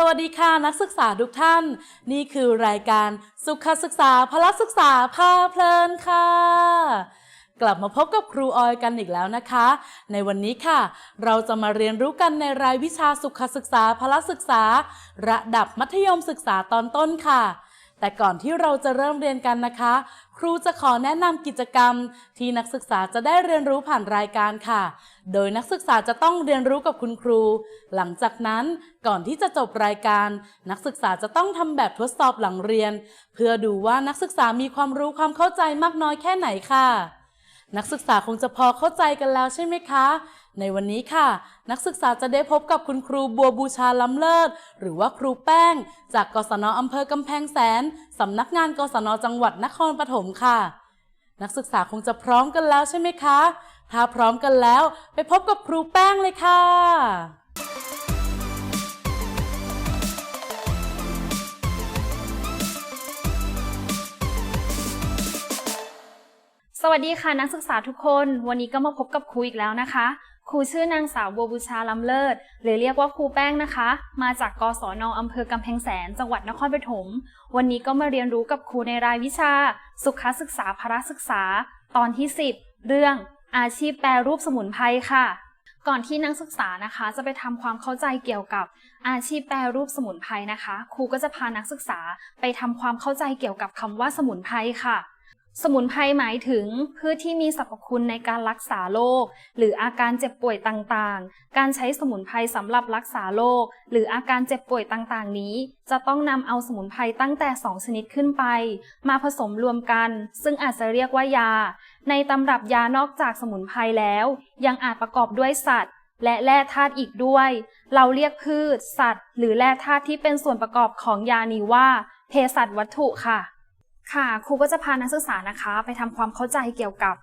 สวัสดีค่ะนักศึกษาทุกท่าน นี่คือรายการสุขศึกษาพละศึกษาพาเพลินค่ะ กลับมาพบกับครูออยกันอีกแล้วนะคะ ในวันนี้ค่ะ เราจะมาเรียนรู้กันในรายวิชาสุขศึกษาพละศึกษา ระดับมัธยมศึกษาตอนต้นค่ะ แต่ก่อนที่เราจะเริ่มเรียนกันนะคะ ครูจะขอแนะนำกิจกรรม ที่นักศึกษาจะได้เรียนรู้ผ่านรายการค่ะ โดยนักศึกษาจะต้องเรียนรู้กับคุณครู หลังจากนั้นก่อนที่จะจบรายการ นักศึกษาจะต้องทำแบบทดสอบหลังเรียน เพื่อดูว่านักศึกษามีความรู้ความเข้าใจมากน้อยแค่ไหนค่ะ นักศึกษาคงจะพอเข้าใจกันแล้วใช่ไหมคะ ในวันนี้ค่ะ นักศึกษาจะได้พบกับคุณครูบัวบูชาล้ำเลิศ หรือว่าครูแป้ง จากกศนอำเภอกำแพงแสนสำนักงานกศนจังหวัดนครปฐมค่ะ นักศึกษาคงจะพร้อมกันแล้วใช่ไหมคะ ถ้าพร้อมกันแล้ว ไปพบกับครูแป้งเลยค่ะ วัสดีค่ะนักศึกษาทุกคน วันนี้ก็มาพบกับครูอีกแล้วนะคะ ครูชื่อนางสาวบัวบูชาลำเลิศ หรือเรียกว่าครูแป้งนะคะ มาจากกศนอำเภอกำแพงแสน จังหวัดนครปฐม วันนี้ก็มาเรียนรู้กับครูในรายวิชา สุขศึกษาพละศึกษา ตอนที่ 10 เรื่อง อาชีพแปรรูปสมุนไพรค่ะ ก่อนที่นักศึกษานะคะ จะไปทำความเข้าใจเกี่ยวกับอาชีพแปรรูปสมุนไพรนะคะ ครูก็จะพานักศึกษาไปทำความเข้าใจเกี่ยวกับคำว่าสมุนไพรค่ะ สมุนไพรหมายถึงพืชที่มีสรรพคุณในการรักษาโรคหรืออาการเจ็บป่วยต่างๆ การใช้สมุนไพรสำหรับรักษาโรคหรืออาการเจ็บป่วยต่างๆ นี้ จะต้องนำเอาสมุนไพรตั้งแต่ 2 ชนิดขึ้นไป มาผสมรวมกัน ซึ่งอาจจะเรียกว่ายา ในตำรับยานอกจากสมุนไพรแล้ว ยังอาจประกอบด้วยสัตว์ และแร่ธาตุอีกด้วย เราเรียกพืช สัตว์ หรือแร่ธาตุที่เป็นส่วนประกอบของยานี้ว่าเภสัชวัตถุค่ะ ค่ะครูก็จะพานักศึกษานะคะ ไปทำความเข้าใจเกี่ยวกับ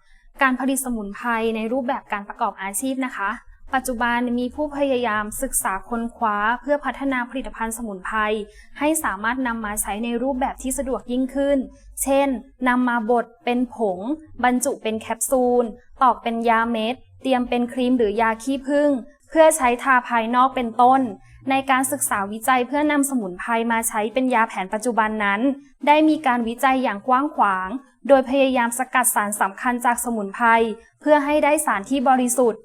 การผลิตสมุนไพรในรูปแบบการประกอบอาชีพนะคะ ปัจจุบันมีผู้พยายามศึกษาค้นคว้าเพื่อพัฒนาผลิตภัณฑ์สมุนไพรให้สามารถนำมาใช้ในรูปแบบที่สะดวกยิ่งขึ้น เช่นนำมาบดเป็นผง บรรจุเป็นแคปซูล ตอกเป็นยาเม็ด เตรียมเป็นครีมหรือยาขี้ผึ้งเพื่อใช้ทาภายนอกเป็นต้น ในการศึกษาวิจัยเพื่อนำสมุนไพรมาใช้เป็นยาแผนปัจจุบันนั้น ได้มีการวิจัยอย่างกว้างขวาง โดยพยายามสกัดสารสำคัญจากสมุนไพรเพื่อให้ได้สารที่บริสุทธิ์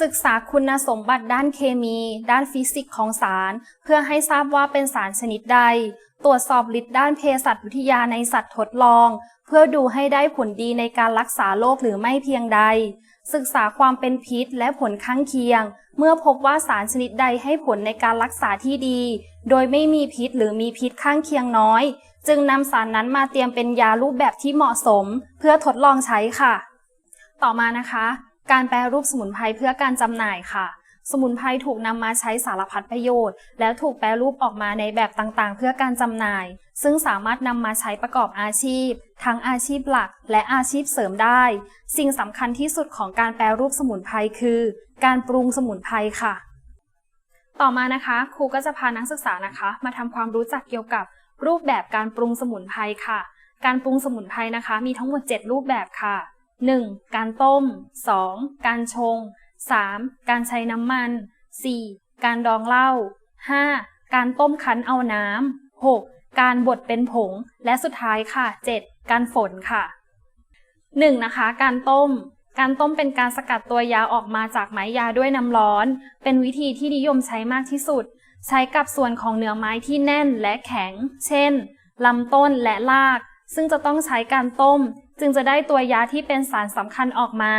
ศึกษาคุณสมบัติด้านเคมี ด้านฟิสิกส์ของสาร เพื่อให้ทราบว่าเป็นสารชนิดใด ตรวจสอบฤทธิ์ด้านเภสัชวิทยาในสัตว์ทดลอง เพื่อดูให้ได้ผลดีในการรักษาโรคหรือไม่เพียงใด ศึกษาความเป็นพิษและผลข้างเคียง เมื่อพบว่าสารชนิดใดให้ผลในการรักษาที่ดี โดยไม่มีพิษหรือมีพิษข้างเคียงน้อย จึงนำสารนั้นมาเตรียมเป็นยารูปแบบที่เหมาะสม เพื่อทดลองใช้ค่ะ ต่อมานะคะ การแปรรูปสมุนไพรเพื่อการจำหน่ายค่ะ สมุนไพรถูกนำมาใช้สารพัดประโยชน์ แล้วถูกแปรรูปออกมาในแบบต่างๆ เพื่อการจำหน่าย ซึ่งสามารถนำมาใช้ประกอบอาชีพ ทั้งอาชีพหลักและอาชีพเสริมได้ สิ่งสำคัญที่สุดของการแปรรูปสมุนไพรคือ การปรุงสมุนไพรค่ะ ต่อมานะคะครูก็จะพานักศึกษานะคะ มาทำความรู้จักเกี่ยวกับรูปแบบการปรุงสมุนไพรค่ะ การปรุงสมุนไพรนะคะ มีทั้งหมด 7 รูปแบบค่ะ 1. การต้ม 2. การชง 3. การใช้น้ำมัน 4. การดองเหล้า 5. การต้มคั้นเอาน้ำ 6. การบดเป็นผง และสุดท้ายค่ะ 7. การฝนค่ะ 1. นะคะ การต้ม การต้มเป็นการสกัดตัวยาออกมาจากไม้ยาด้วยน้ำร้อน เป็นวิธีที่นิยมใช้มากที่สุด ใช้กับส่วนของเนื้อไม้ที่แน่นและแข็ง เช่น ลำต้นและราก ซึ่งจะต้องใช้การต้ม จึงจะได้ตัวยาที่เป็นสารสำคัญออกมา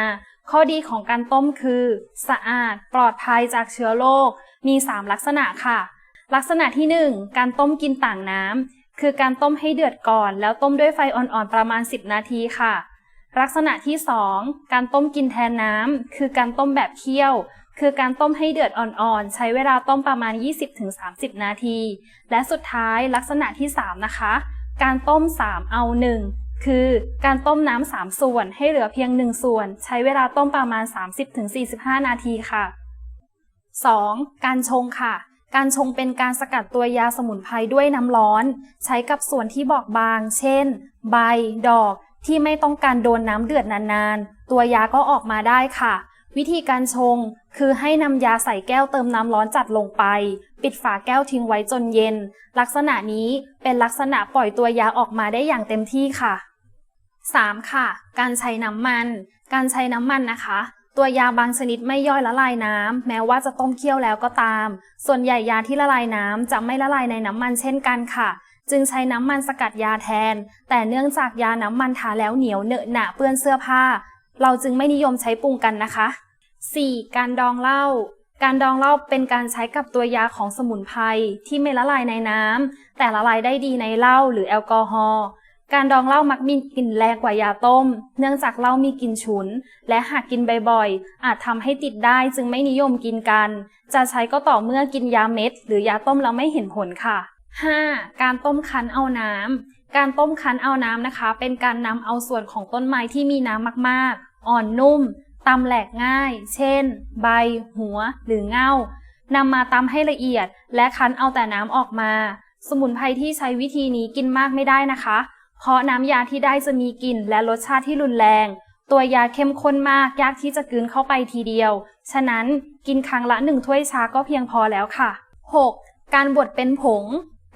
ข้อดีของการต้มคือ สะอาด ปลอดภัยจากเชื้อโรค มี 3 ลักษณะค่ะ ลักษณะที่ 1 การต้มกินต่างน้ำ คือการต้มให้เดือดก่อน แล้วต้มด้วยไฟอ่อนๆ ประมาณ 10 นาทีค่ะ ลักษณะที่ 2 การต้มกินแทนน้ำ คือการต้มแบบเคี่ยว คือการต้มให้เดือดอ่อนๆ ใช้เวลาต้มประมาณ 20-30 นาที และสุดท้ายลักษณะที่ 3 นะคะ การต้ม 3 เอา 1 คือการต้มน้ำ3ส่วนให้เหลือเพียง 1 ส่วน ใช้เวลาต้มประมาณ 30-45 นาทีค่ะ 2. การชงค่ะ การชงเป็นการสกัดตัวยาสมุนไพรด้วยน้ำร้อน ใช้กับส่วนที่บอบบาง เช่น ใบ ดอก ที่ไม่ต้องการโดนน้ำเดือดนานๆ ตัวยาก็ออกมาได้ค่ะ วิธีการชง คือให้นำยาใส่แก้วเติมน้ำร้อนจัดลงไป ปิดฝาแก้วทิ้งไว้จนเย็น ลักษณะนี้เป็นลักษณะปล่อยตัวยาออกมาได้อย่างเต็มที่ค่ะ 3. ค่ะ การใช้น้ำมัน การใช้น้ำมันนะคะ ตัวยาบางชนิดไม่ย่อยละลายน้ำแม้ว่าจะต้มเคี่ยวแล้วก็ตาม ส่วนใหญ่ยาที่ละลายน้ำจะไม่ละลายในน้ำมันเช่นกันค่ะ จึงใช้น้ำมันสกัดยาแทน แต่เนื่องจากยาน้ำมันทาแล้วเหนียวเนอะหนะเปื้อนเสื้อผ้า เราจึงไม่นิยมใช้ปรุงกันนะคะ 4. การดองเหล้าการดองเหล้าเป็นการใช้กับตัวยาของสมุนไพรที่ไม่ละลายในน้ำแต่ละลายได้ดีในเหล้าหรือแอลกอฮอล์ การดองเหล้ามักมีกลิ่นแรงกว่ายาต้ม เนื่องจากเหล้ามีกลิ่นฉุน และหากกินบ่อยๆ อาจทำให้ติดได้จึงไม่นิยมกินกัน จะใช้ก็ต่อเมื่อกินยาเม็ด หรือยาต้มแล้วไม่เห็นผลค่ะ 5. การต้มคั้นเอาน้ำการต้มคั้นเอาน้ำนะคะ เป็นการนำเอาส่วนของต้นไม้ที่มีน้ำมากๆ อ่อนนุ่มตำแหลกง่าย เช่น ใบ หัว หรือเง่านำมาตำให้ละเอียด และคั้นเอาแต่น้ำออกมา สมุนไพรที่ใช้วิธีนี้กินมากไม่ได้นะคะ เพราะน้ำยาที่ได้จะมีกลิ่นและรสชาติที่รุนแรง ตัวยาเข้มข้นมากยากที่จะกลืนเข้าไปทีเดียว ฉะนั้นกินครั้งละหนึ่งถ้วยชาก็เพียงพอแล้วค่ะ 6. การบดเป็นผง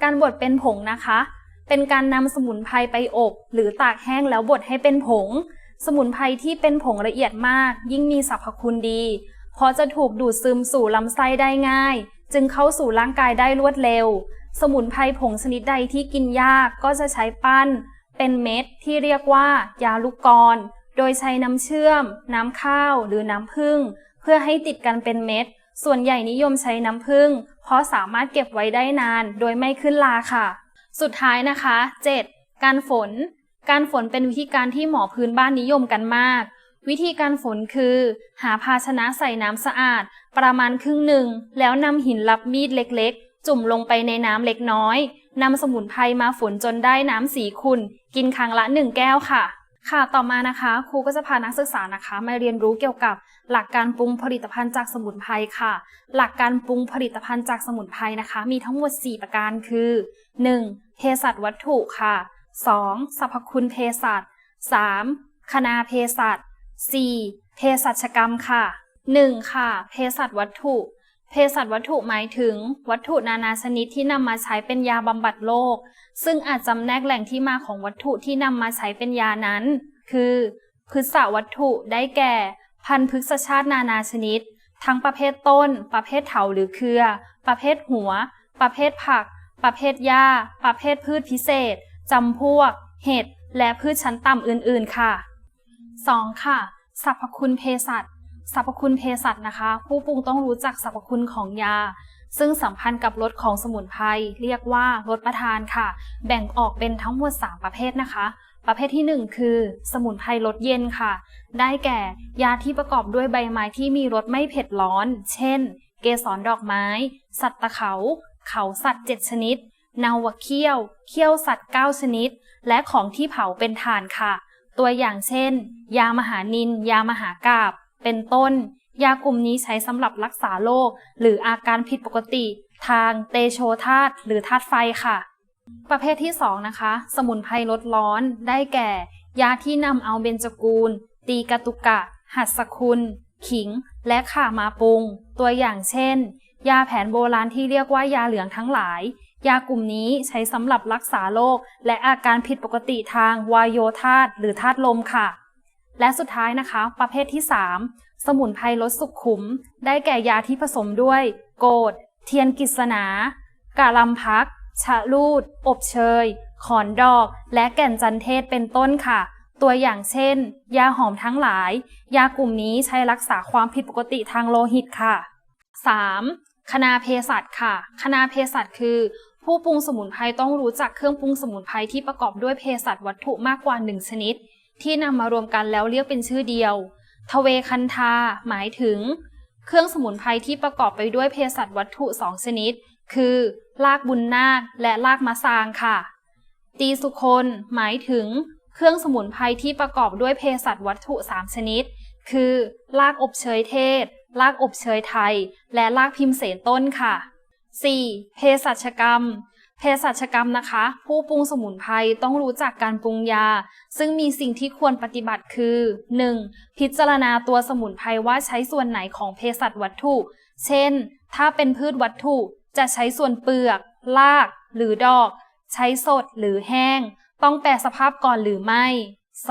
การบดเป็นผงนะคะ เป็นการนำสมุนไพรไปอบ หรือตากแห้งแล้วบดให้เป็นผง สมุนไพรที่เป็นผงละเอียดมาก ยิ่งมีสรรพคุณดี เพราะจะถูกดูดซึมสู่ลำไส้ได้ง่าย จึงเข้าสู่ร่างกายได้รวดเร็ว สมุนไพรผงชนิดใดที่กินยากก็จะใช้ปั้น เป็นเม็ดที่เรียกว่า ยาลูกกร โดยใช้น้ำเชื่อม น้ำข้าวหรือน้ำผึ้งเพื่อให้ติดกันเป็นเม็ด ส่วนใหญ่นิยมใช้น้ำผึ้งเพราะสามารถเก็บไว้ได้นานโดยไม่ขึ้นลาค่ะ สุดท้ายนะคะ 7. การฝน การฝนเป็นวิธีการที่หมอพื้นบ้านนิยมกันมากวิธีการฝนคือ หาภาชนะใส่น้ำสะอาด ประมาณครึ่งหนึ่ง แล้วนำหินรับมีดเล็กๆ จุ่มลงไปในน้ำเล็กน้อยนำสมุนไพรมาฝนจนได้น้ำสีขุ่นกินครั้งละหนึ่งแก้วค่ะ ค่ะต่อมานะคะครูก็จะพานักศึกษานะคะ มาเรียนรู้เกี่ยวกับหลักการปรุงผลิตภัณฑ์จากสมุนไพรค่ะ หลักการปรุงผลิตภัณฑ์จากสมุนไพรนะคะ มีทั้งหมด 4 ประการคือ 1. เภสัชวัตถุค่ะ 2. สรรพคุณเภสัช 3. คณาเภสัช 4. เภสัชกรรมค่ะ 1. ค่ะเภสัชวัตถุ เภสัชวัตถุหมายถึง วัตถุนานาชนิดที่นำมาใช้เป็นยาบำบัดโรค ซึ่งอาจจำแนกแหล่งที่มาของวัตถุที่นำมาใช้เป็นยานั้น คือพฤกษวัตถุได้แก่ พันธุ์พฤกษชาตินานาชนิด ทั้งประเภทต้น ประเภทเถาหรือเครือ ประเภทหัว ประเภทผัก ประเภทหญ้า ประเภทพืชพิเศษจำพวก เห็ด และพืชชั้นต่ำอื่นๆ ค่ะ 2. ค่ะ สรรพคุณเภสัช สรรพคุณเภสัชนะคะ ผู้ปรุงต้องรู้จักสรรพคุณของยา ซึ่งสัมพันธ์กับรสของสมุนไพรเรียกว่ารสประทานค่ะ แบ่งออกเป็นทั้งหมด 3 ประเภทนะคะ ประเภทที่ 1 คือ สมุนไพรรสเย็นค่ะ ได้แก่ยาที่ประกอบด้วยใบไม้ที่มีรสไม่เผ็ดร้อน เช่น เกสรดอกไม้ สัตว์ตะเขา เขาสัตว์ 7 ชนิดนาวเขี้ยว เขี้ยวสัตว์ 9 ชนิด และของที่เผาเป็นถ่านค่ะ ตัวอย่างเช่น ยามหานิน ยามหากาบ เป็นต้น ยากลุ่มนี้ใช้สำหรับรักษาโรคหรืออาการผิดปกติ ทางเตโชธาตุหรือธาตุไฟค่ะ ประเภทที่ 2 นะคะ สมุนไพรลดร้อนได้แก่ ยาที่นำเอาเบญจกูล ตีกตุกะ หัสคุณ ขิง และข่ามาปรุง ตัวอย่างเช่น ยาแผนโบราณที่เรียกว่ายาเหลืองทั้งหลายยากลุ่มนี้ใช้สำหรับรักษาโรคและอาการผิดปกติทางวายโยธาตุหรือธาตุลมค่ะ และสุดท้ายนะคะ ประเภทที่ 3 สมุนไพรลดสุขขุม ได้แก่ยาที่ผสมด้วย โกดเทียนกิษณากะลำพัก ชะลูด อบเชย ขอนดอก และแก่นจันเทศเป็นต้นค่ะ ตัวอย่างเช่น ยาหอมทั้งหลาย ยากลุ่มนี้ใช้รักษาความผิดปกติทางโลหิตค่ะ 3. คณาเภสัชค่ะ คณาเภสัชคือ ผู้ปรุงสมุนไพรต้องรู้จักเครื่องปรุงสมุนไพรที่ประกอบด้วยเภสัชวัตถุมากกว่า 1 ชนิด ที่นำมารวมกันแล้วเรียกเป็นชื่อเดียว ทเวคันธา หมายถึง เครื่องสมุนไพรที่ประกอบไปด้วยเภสัชวัตถุสองชนิด คือรากบุญนาคและรากมะซางค่ะ ตีสุคนหมายถึง เครื่องสมุนไพรที่ประกอบด้วยเภสัชวัตถุ3ชนิด คือรากอบเชยเทศ รากอบเชยไทย และรากพิมเสนต้นค่ะ 4. เภสัชกรรม เภสัชกรรมนะคะ ผู้ปรุงสมุนไพรต้องรู้จักการปรุงยา ซึ่งมีสิ่งที่ควรปฏิบัติคือ 1. พิจารณาตัวสมุนไพรว่าใช้ส่วนไหนของเภสัชวัตถุ เช่น ถ้าเป็นพืชวัตถุจะใช้ส่วนเปลือก ราก หรือดอก ใช้สดหรือแห้ง ต้องแปลสภาพก่อนหรือไม่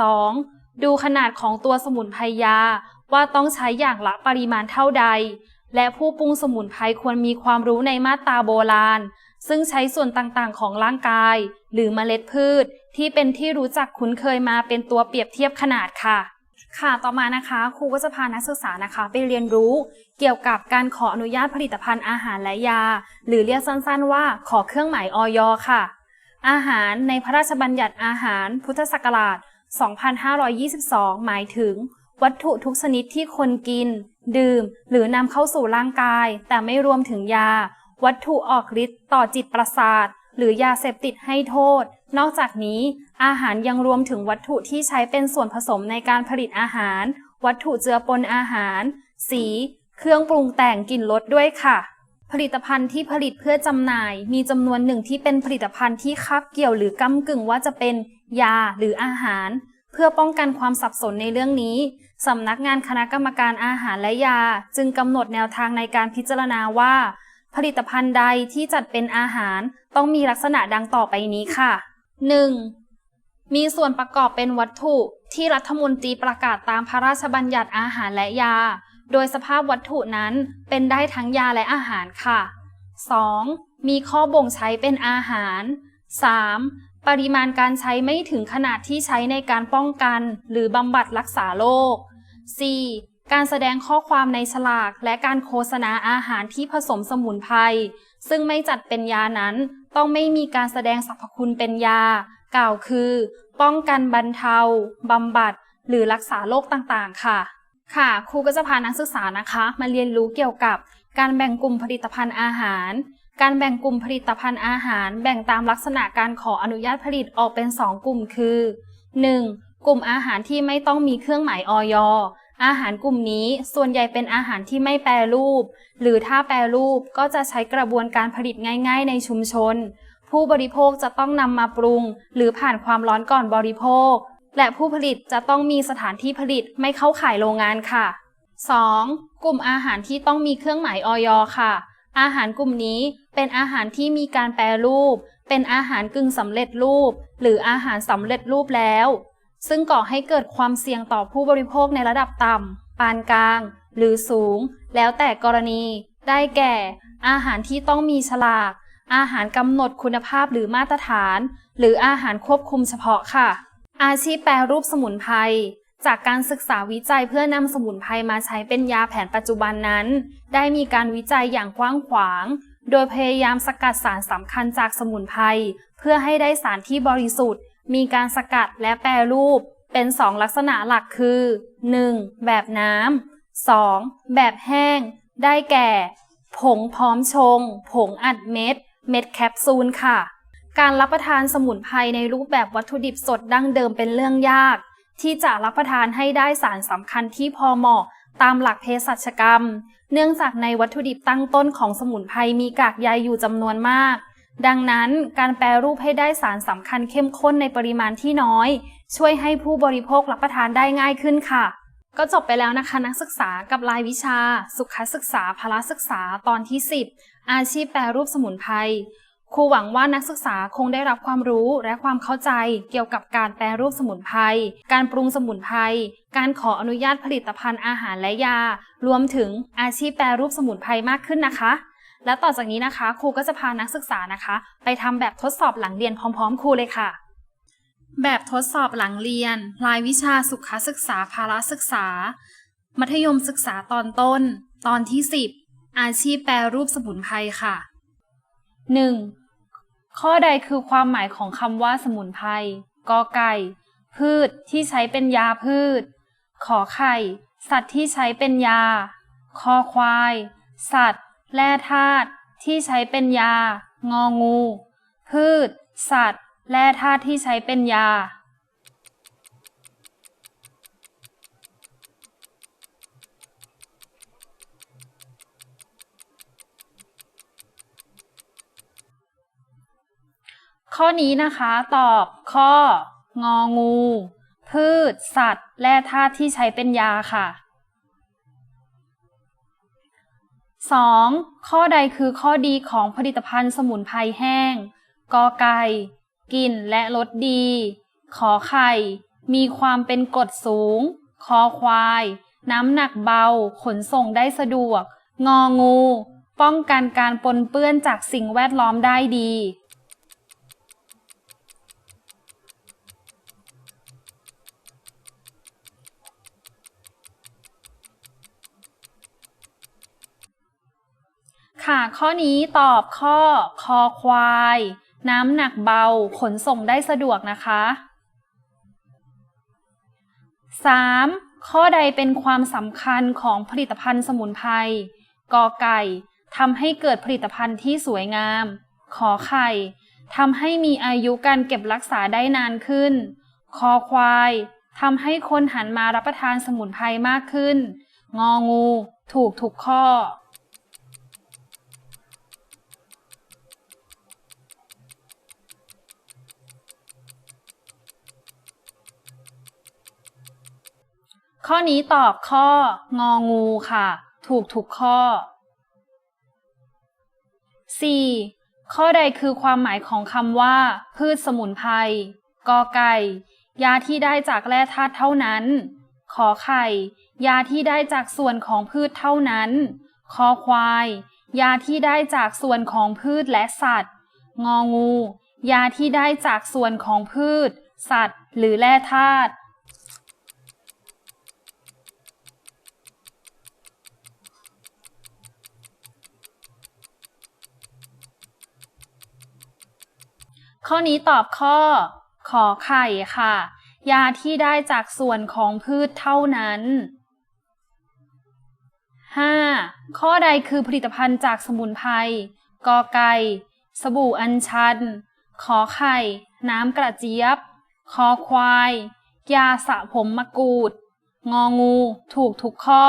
2. ดูขนาดของตัวสมุนไพรยา ว่าต้องใช้อย่างละปริมาณเท่าใด และผู้ปรุงสมุนไพรควรมีความรู้ในมาตราโบราณ ซึ่งใช้ส่วนต่างๆ ของร่างกาย หรือเมล็ดพืช ที่เป็นที่รู้จักคุ้นเคยมาเป็นตัวเปรียบเทียบขนาดค่ะ ค่ะต่อมานะคะครูก็จะพานักศึกษานะคะ ไปเรียนรู้เกี่ยวกับการขออนุญาตผลิตภัณฑ์อาหารและยา หรือเรียกสั้นๆ ว่าขอเครื่องหมายออยค่ะ อาหารในพระราชบัญญัติอาหาร พุทธศักราช 2522 หมายถึง วัตถุทุกชนิดที่คนกิน ดื่ม หรือนำเข้าสู่ร่างกาย แต่ไม่รวมถึงยา วัตถุออกฤทธิ์ต่อจิตประสาท หรือยาเสพติดให้โทษ นอกจากนี้ อาหารยังรวมถึงวัตถุที่ใช้เป็นส่วนผสมในการผลิตอาหาร วัตถุเจือปนอาหาร สี เครื่องปรุงแต่งกลิ่นรสด้วยค่ะ ผลิตภัณฑ์ที่ผลิตเพื่อจำหน่าย มีจำนวนหนึ่งที่เป็นผลิตภัณฑ์ที่คาบเกี่ยวหรือก้ากึ่งว่าจะเป็น ยาหรืออาหาร เพื่อป้องกันความสับสนในเรื่องนี้สำนักงานคณะกรรมการอาหารและยา จึงกำหนดแนวทางในการพิจารณาว่า ผลิตภัณฑ์ใดที่จัดเป็นอาหารต้องมีลักษณะดังต่อไปนี้ค่ะ 1. มีส่วนประกอบเป็นวัตถุที่รัฐมนตรีประกาศตามพระราชบัญญัติอาหารและยา โดยสภาพวัตถุนั้นเป็นได้ทั้งยาและอาหารค่ะ 2. มีข้อบ่งใช้เป็นอาหาร 3. ปริมาณการใช้ไม่ถึงขนาดที่ใช้ในการป้องกัน หรือบำบัดรักษาโรค 4. การแสดงข้อความในฉลากและการโฆษณาอาหารที่ผสมสมุนไพรซึ่งไม่จัดเป็นยานั้น ต้องไม่มีการแสดงสรรพคุณเป็นยา กล่าวคือ ป้องกันบรรเทาบำบัด หรือรักษาโรคต่างๆ ค่ะ ค่ะครูก็จะพานักศึกษานะคะ มาเรียนรู้เกี่ยวกับการแบ่งกลุ่มผลิตภัณฑ์อาหาร การแบ่งกลุ่มผลิตภัณฑ์อาหาร แบ่งตามลักษณะการขออนุญาตผลิตออกเป็น 2 กลุ่มคือ 1. กลุ่มอาหารที่ไม่ต้องมีเครื่องหมายออย อาหารกลุ่มนี้ส่วนใหญ่เป็นอาหารที่ไม่แปรรูป หรือถ้าแปรรูปก็จะใช้กระบวนการผลิตง่าย ๆ ในชุมชน ผู้บริโภคจะต้องนำมาปรุง หรือผ่านความร้อนก่อนบริโภค และผู้ผลิตจะต้องมีสถานที่ผลิตไม่เข้าข่ายโรงงานค่ะ 2. กลุ่มอาหารที่ต้องมีเครื่องหมายออยค่ะ อาหารกลุ่มนี้เป็นอาหารที่มีการแปรรูป เป็นอาหารกึ่งสำเร็จรูป หรืออาหารสำเร็จรูปแล้ว ซึ่งก่อให้เกิดความเสี่ยงต่อผู้บริโภคในระดับต่ำ ปานกลาง หรือสูง แล้วแต่กรณี ได้แก่ อาหารที่ต้องมีฉลาก อาหารกำหนดคุณภาพหรือมาตรฐาน หรืออาหารควบคุมเฉพาะค่ะ อาชีพแปรรูปสมุนไพรจากการศึกษาวิจัยเพื่อนำสมุนไพรมาใช้เป็นยาแผนปัจจุบันนั้น ได้มีการวิจัยอย่างกว้างขวาง โดยพยายามสกัดสารสำคัญจากสมุนไพรเพื่อให้ได้สารที่บริสุทธิ์ มีการสกัดและแปรรูปเป็น 2 ลักษณะหลักคือ 1. แบบน้ำ 2. แบบแห้ง ได้แก่ ผงพร้อมชง ผงอัดเม็ด เม็ดแคปซูลค่ะ การรับประทานสมุนไพรในรูปแบบวัตถุดิบสดดั้งเดิมเป็นเรื่องยาก ที่จะรับประทานให้ได้สารสำคัญที่พอเหมาะตามหลักเภสัชกรรม เนื่องจากในวัตถุดิบตั้งต้นของสมุนไพรมีกากใยอยู่จำนวนมาก ดังนั้นการแปรรูปให้ได้สารสำคัญเข้มข้นในปริมาณที่น้อย ช่วยให้ผู้บริโภครับประทานได้ง่ายขึ้นค่ะ ก็จบไปแล้วนะคะนักศึกษากับรายวิชา สุขศึกษาพละศึกษาตอนที่ 10 อาชีพแปรรูปสมุนไพรครูหวังว่านักศึกษาคงได้รับความรู้และความเข้าใจเกี่ยวกับการแปรรูปสมุนไพร การปรุงสมุนไพร การขออนุญาตผลิตภัณฑ์อาหารและยา รวมถึงอาชีพแปรรูปสมุนไพรมากขึ้นนะคะ และต่อจากนี้นะคะ ครูก็จะพานักศึกษานะคะ ไปทำแบบทดสอบหลังเรียนพร้อม ๆ ครูเลยค่ะ แบบทดสอบหลังเรียน รายวิชาสุขศึกษาภาระศึกษา มัธยมศึกษาตอนต้น ตอนที่ 10 อาชีพแปรรูปสมุนไพรค่ะ 1. ข้อใดคือความหมายของคำว่าสมุนไพรกอไก่ พืชที่ใช้เป็นยาพืช ขอไข่ สัตว์ที่ใช้เป็นยาขคอควาย สัตว์ แร่ธาตุที่ใช้เป็นยา งองู พืช สัตว์ แร่ธาตุที่ใช้เป็นยา ข้อนี้นะคะตอบข้อ งองู พืช สัตว์ แร่ธาตุที่ใช้เป็นยาค่ะ 2. ข้อใดคือข้อดีของผลิตภัณฑ์สมุนไพรแห้ง กอไก่กลิ่นและรสดี ขอไข่ มีความเป็นกรดสูง คอควาย น้ำหนักเบา ขนส่งได้สะดวก งองู ป้องกันการปนเปื้อนจากสิ่งแวดล้อมได้ดี ค่ะ ข้อนี้ตอบข้อคอควาย น้ำหนักเบา ขนส่งได้สะดวกนะคะ 3. ข้อใดเป็นความสำคัญของผลิตภัณฑ์สมุนไพรกอไก่ทำให้เกิดผลิตภัณฑ์ที่สวยงาม ขอไข่ทำให้มีอายุการเก็บรักษาได้นานขึ้น คอควายทำให้คนหันมารับประทานสมุนไพรมากขึ้น งองู ถูกทุกข้อ ข้อนี้ตอบข้ององูค่ะ ถูกทุกข้อ 4. ข้อใดคือความหมายของคำว่า พืชสมุนไพรกอไก่ ยาที่ได้จากแร่ธาตุเท่านั้น ขอไข่ ยาที่ได้จากส่วนของพืชเท่านั้น คอควาย ยาที่ได้จากส่วนของพืชและสัตว์ งองู ยาที่ได้จากส่วนของพืช สัตว์ หรือแร่ธาตุ ข้อนี้ตอบข้อ ขอไข่ค่ะ ยาที่ได้จากส่วนของพืชเท่านั้น 5. ข้อใดคือผลิตภัณฑ์จากสมุนไพรกอไก่ สบู่อัญชัน ขอไข่ น้ำกระเจี๊ยบ คอควาย ยาสระผมมะกรูด งองู ถูกทุกข้อ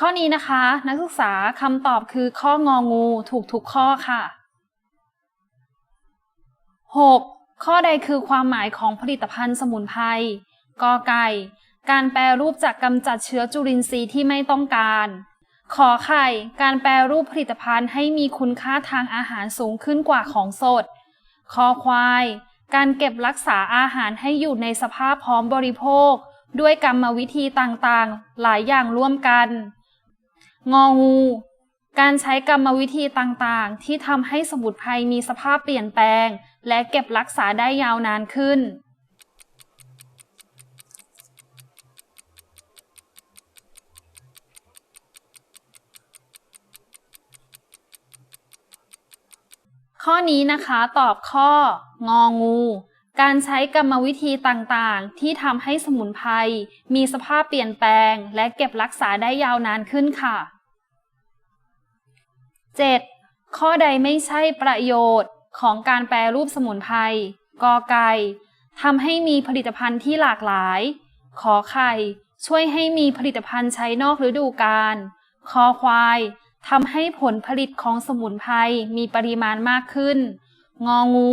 ข้อนี้นะคะ นักศึกษาคำตอบคือข้ององูถูกทุกข้อค่ะ 6. ข้อใดคือความหมายของผลิตภัณฑ์สมุนไพรกอไก่ การแปรรูปจากกำจัดเชื้อจุลินทรีย์ที่ไม่ต้องการ ขอไข่ การแปรรูปผลิตภัณฑ์ให้มีคุณค่าทางอาหารสูงขึ้นกว่าของสด คอควาย การเก็บรักษาอาหารให้อยู่ในสภาพพร้อมบริโภค ด้วยกรรมวิธีต่างๆ หลายอย่างร่วมกัน งองู การใช้กรรมวิธีต่างๆ ที่ทำให้สมุนไพรมีสภาพเปลี่ยนแปลง และเก็บรักษาได้ยาวนานขึ้น ข้อนี้นะคะตอบข้อ งองู การใช้กรรมวิธีต่างๆ ที่ทำให้สมุนไพรมีสภาพเปลี่ยนแปลง และเก็บรักษาได้ยาวนานขึ้นค่ะ 7. ข้อใดไม่ใช่ประโยชน์ของการแปรรูปสมุนไพรกอไก่ทำให้มีผลิตภัณฑ์ที่หลากหลาย ขอไข่ ช่วยให้มีผลิตภัณฑ์ใช้นอกฤดูกาลคอควายทำให้ผลผลิตของสมุนไพรมีปริมาณมากขึ้น งองู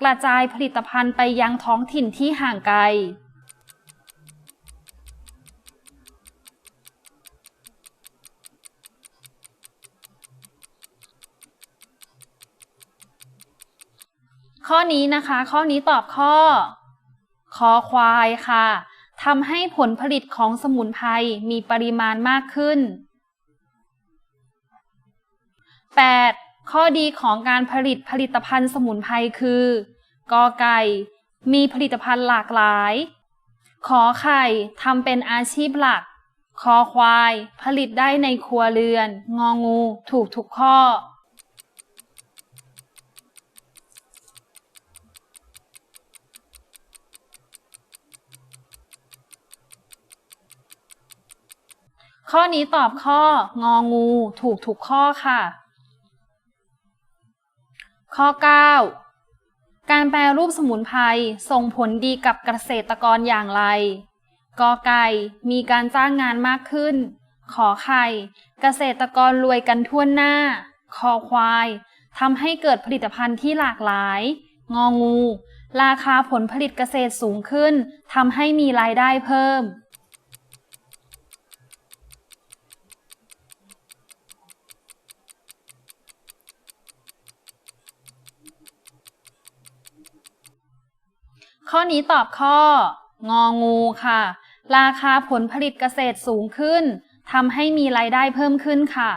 กระจายผลิตภัณฑ์ไปยังท้องถิ่นที่ห่างไกล ข้อนี้นะคะ ข้อนี้ตอบข้อ คอควายค่ะทำให้ผลผลิตของสมุนไพรมีปริมาณมากขึ้น 8. ข้อดีของการผลิตผลิตภัณฑ์สมุนไพรคือกอไก่ มีผลิตภัณฑ์หลากหลาย ขอไข่ทำเป็นอาชีพหลัก คอควาย ผลิตได้ในครัวเรือน งองู ถูกทุกข้อ ข้อนี้ตอบข้ององูถูกทุกข้อค่ะ ข้อ 9 การแปรรูปสมุนไพรส่งผลดีกับเกษตรกรอย่างไรกอไก่มีการจ้างงานมากขึ้น ขอไข่เกษตรกรรวยกันทั่วหน้า คอควายทำให้เกิดผลิตภัณฑ์ที่หลากหลาย งองู ราคาผลผลิตเกษตรสูงขึ้นทำให้มีรายได้เพิ่ม ข้อนี้ตอบข้อ งองูค่ะ ราคาผลผลิตเกษตรสูงขึ้นทำให้มีรายได้เพิ่มขึ้นค่ะ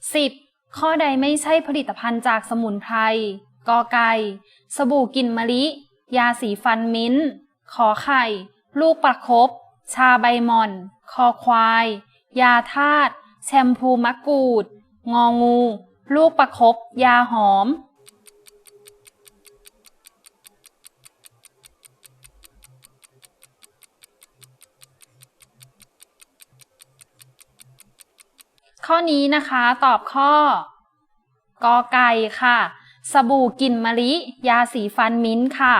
10. ข้อใดไม่ใช่ผลิตภัณฑ์จากสมุนไพรกอไก่สบู่กลิ่นมะลิ ยาสีฟันมิ้นท์ขอไข่ ลูกประครบชาใบหม่อน คอควาย ยาธาตุแชมพูมะกรูด งองู ลูกประครบยาหอม ข้อนี้นะคะตอบข้อกอไก่ค่ะ สบู่กลิ่นมะลิ ยาสีฟันมิ้นท์ค่ะ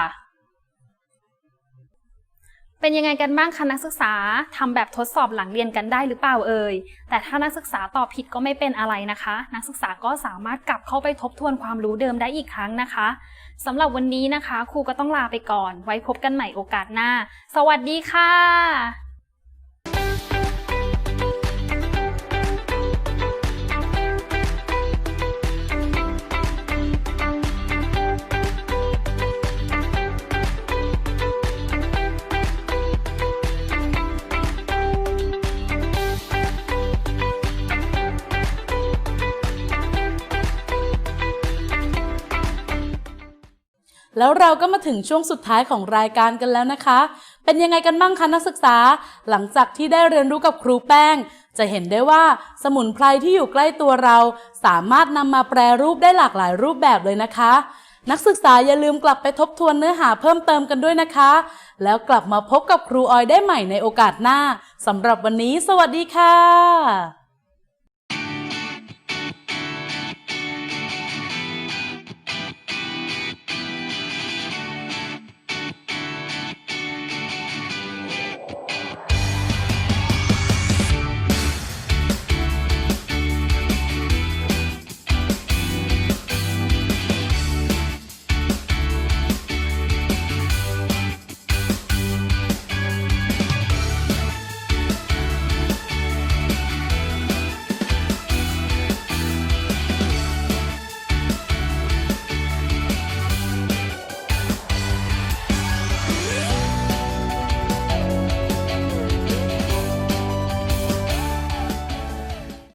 เป็นยังไงกันบ้างคะนักศึกษาทำแบบทดสอบหลังเรียนกันได้หรือเปล่าเอ่ย แต่ถ้านักศึกษาตอบผิดก็ไม่เป็นอะไรนะคะ นักศึกษาก็สามารถกลับเข้าไปทบทวนความรู้เดิมได้อีกครั้งนะคะสำหรับวันนี้นะคะ ครูก็ต้องลาไปก่อน ไว้พบกันใหม่โอกาสหน้า สวัสดีค่ะ แล้วเราก็มาถึงช่วงสุดท้ายของรายการกันแล้วนะคะ เป็นยังไงกันบ้างคะนักศึกษา หลังจากที่ได้เรียนรู้กับครูแป้ง จะเห็นได้ว่าสมุนไพรที่อยู่ใกล้ตัวเรา สามารถนำมาแปรรูปได้หลากหลายรูปแบบเลยนะคะ นักศึกษาอย่าลืมกลับไปทบทวนเนื้อหาเพิ่มเติมกันด้วยนะคะ แล้วกลับมาพบกับครูออยได้ใหม่ในโอกาสหน้าสำหรับวันนี้ สวัสดีค่ะ